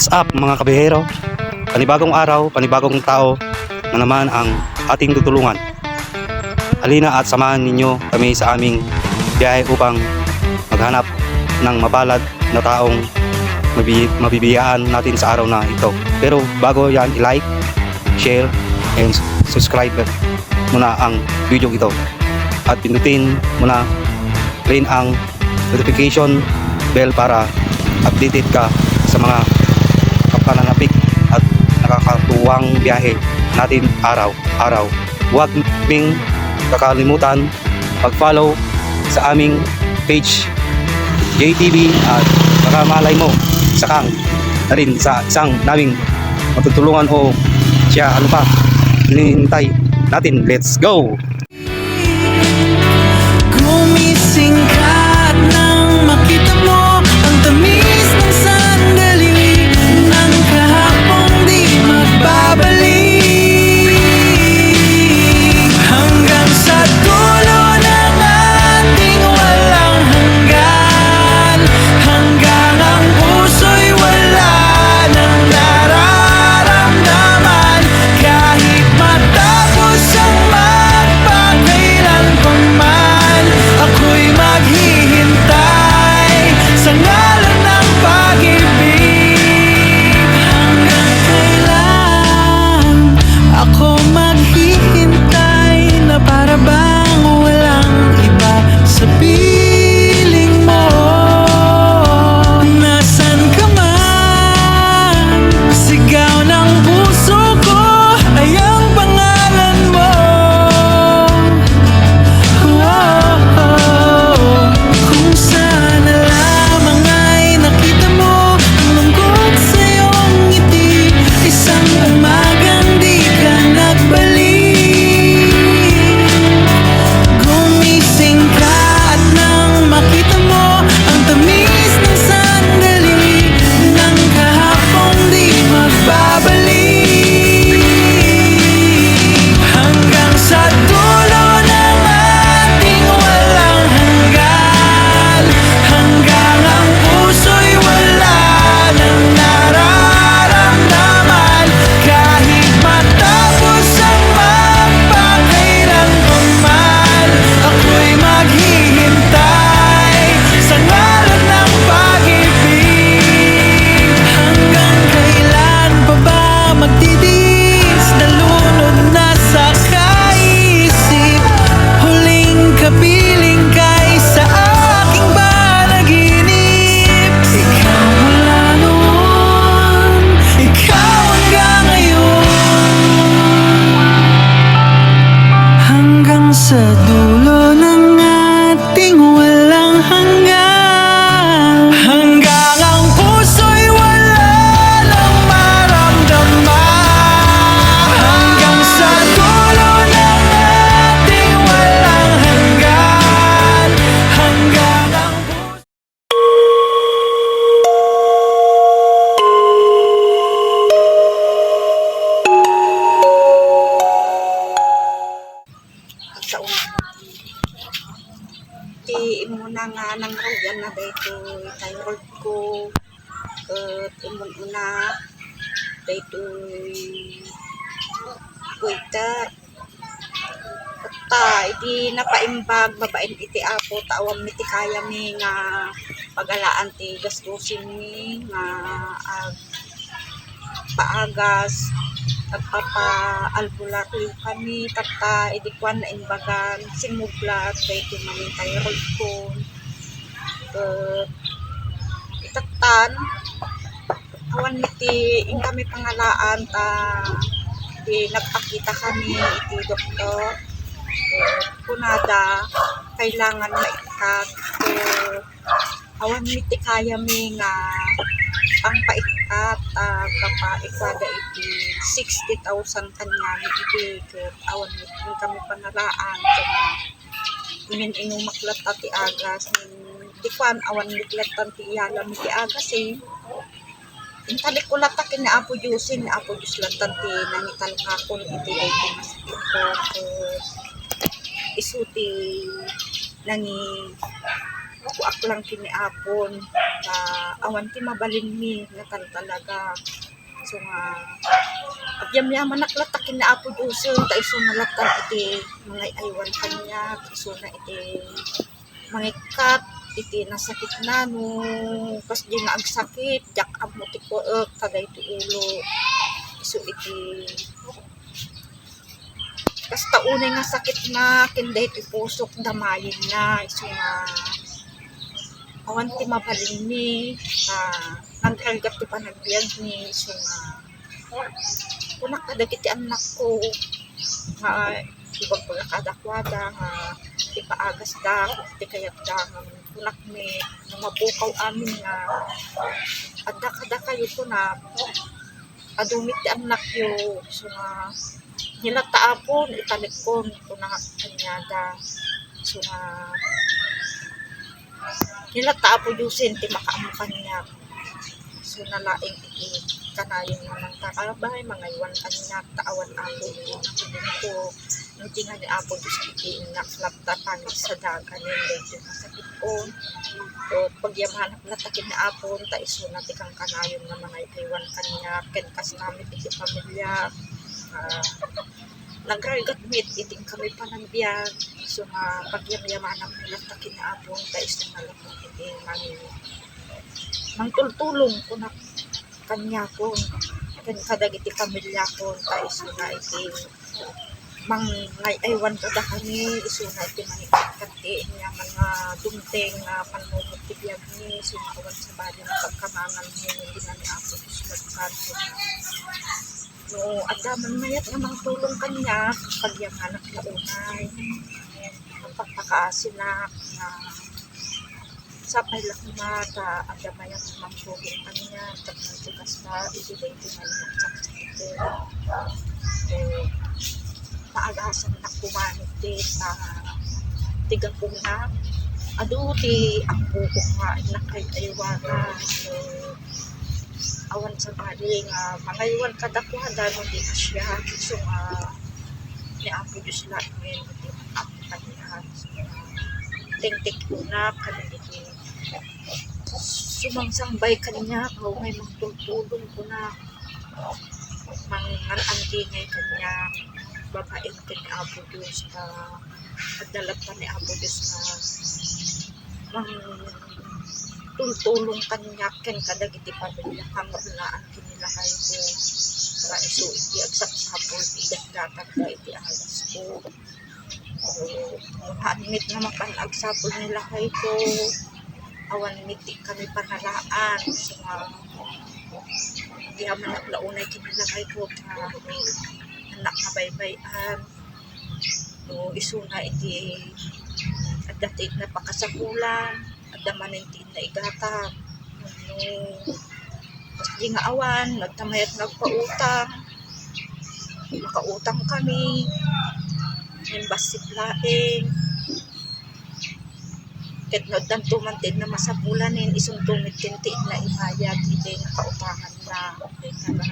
What's up mga kabihero? Panibagong araw, panibagong tao na naman ang ating tutulungan. Halina at samahan ninyo kami sa aming biyahe upang maghanap ng mabalad na taong mabi- mabibiyaan natin sa araw na ito. Pero bago yan, i-like, share, and subscribe muna ang video ito. At pinutin muna rin ang notification bell para updated ka sa mga kapananapik at nakakatuwang biyahe natin araw-araw. Huwag ming kakalimutan mag-follow sa aming page JTV at baka malay mo sakang na rin sa isang naming matutulungan o siya ano pa hinihintay natin. Let's go! Gumising ka dua dito thyroid ko. At imun una dito kuita. Ta, di napaimbag babaen iti apo tawam iti kaya mi nga pagalaan ti gastusin mi nga ag paagas at papa albularyo kami tata idikwan na imbagan simuglat kay tumaning thyroid ko at itatan awan iti kami pangalaan ta di nagpakita kami iti doktor. At kunada kailangan maikat. At awan iti kaya mi nga ang paikat uh, kapaikwada iti 60,000 kanya iti awan iti kami panalaan kaya imin inumaklat ati agas di kwan awan miklatan ti iyalam iti agas eh Intalik ko lata kin na apo Diyosin, apo Diyos latan ti nangital kakon iti ay masakit ko ket isuti nangi pakuak lang kiniapon na awan ti mabalin mi na tan talaga. So nga agyam yaman naklatak kiniapo duso ta iso nalatan iti mga aywan kanya iso na iti mga kat iti nasakit na no kas di nga agsakit jak amo ti ko kada iti ulo. Iso iti kas taunay nga sakit na kinday ti pusok damayin na. Iso nga awan ti mabalin ni ah nagkalgat ti panagbiag ni. Iso nga kunak kadagiti anak ko nga ibang pagkakadakwada nga ti paagas da ti kayat da kunak mi nga mabukaw amin nga adda kada kayo ko na adumit ti anak yo so nga nila taapon italikon ko na kanyada. So nga nila taapon yusin ti makaamo kanya. So nalaing iti kanayon na ng takabay mga iwan kanya taawan ako. Na ko hindi nga ni apo Diyos iti naklaptatan sa dagan yung medyo masakit ko. O pagyamahan na takin na apon ta iso na tikang kanayon na mga iwan kanya kenkas namin iti pamilya. Uh, nagrargat meet iting kami panagbiag so nga pagyamahan na takin na apon ta iso na lang iti mangin mangtultulong ko na kanya ko. Kan kadag iti pamilya ko ta iso na iti mang ngay aywan kada kami iso na iti manikati niya mga dumteng na panumot ti biyag ni sumawan sa bali ng pagkamangan mo hindi na ni Apo Diyos nagkan so no adaman mayat nga mang tulong kanya pag yung anak na unay ang pagpakaasilak na sapay lang na ta adamay ang mang tulong kanya tag nagtigas na ibigay din na yung saksak eh paagasan na kumanit din sa tiga ko na. Ado ti ang buko nga nakay aywana awan sa bali nga mga iwan kadakwada no di siya. So nga ni Apo Diyos lang ngayon ako kanya so tingtik ko na kaniliti sumangsangbay kanya kau may magtultulong ko na. Mangaranti ngay kanya babaeng ka ni Apo Diyos na pagdalat pa ni Apo Diyos na mang tultulong kanya ken kadag iti pamilya kamulaan kinila kayo ko. Para iso iti agsak sapol igat datag ka iti alas ko. So hanimit na mapanagsapol nila kayo ko awan miti kami panalaan so nga hindi naman naglaunay kinila kayo ko na anak nga baybayan. No iso na iti at datit na pakasakulan at damanintin na igata no kasi di nga awan nagtamayat nagpautang. Makautang kami. Yung basit laing ket no dan tumantin na masapulanin isong tumit tinti na imayag iti nga kautangan na. Nga